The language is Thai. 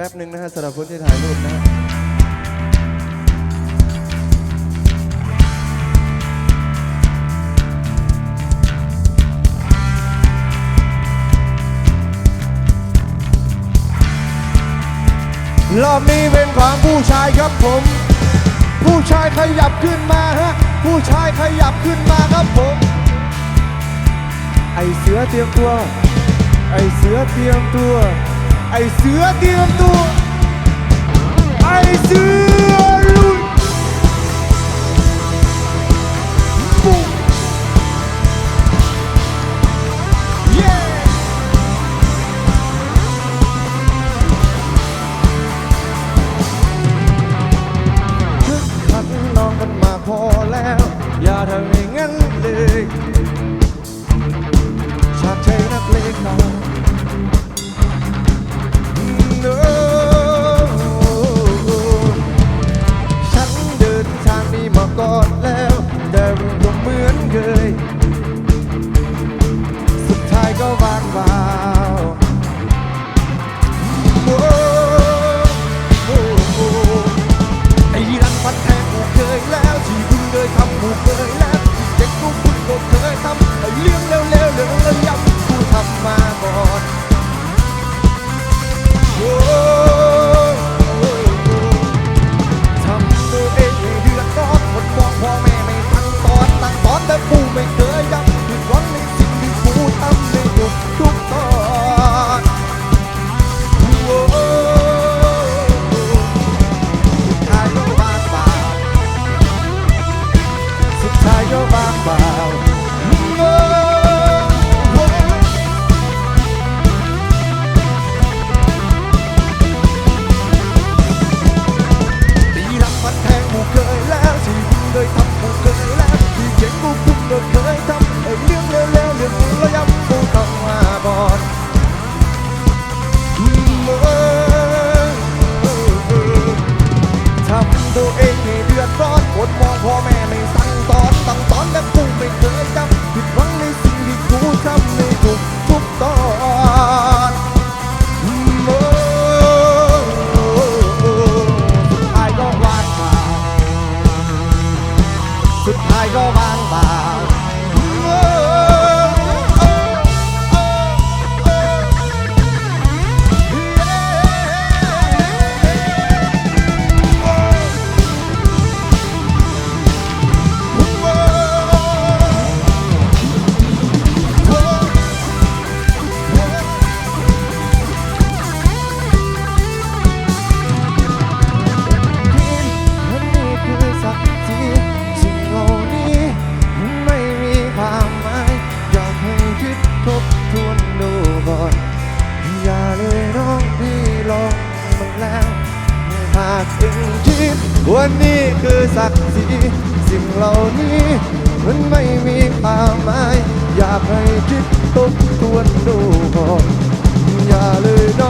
ป๊บหนึ่งนะฮะสำหรับคนที่ถ่ายรูปนะฮะรอบนี้เป็นของผู้ชายครับผม ผู้ชายขยับขึ้นมาฮะ ผู้ชายขยับขึ้นมาครับผม ไอเสือเตรียมตัว ไอเสือเตรียมตัว ไอเสือเตรียมตัว ไอเสือ เคยทำกูเคยแล้วที่เจ็บกูคุณก็เคยทำไอ้เรื่องเร็วๆเรื่องระยำกูต้องมาก่อนอืมเออทำตัวเองให้เดือดร้อนคนมองพ่อแม่ วันนี้คือสักทีสิ่งเหล่านี้ มันไม่มีความหมาย อยากให้คิดตบทวนดูก่อนอย่าเลยน้อง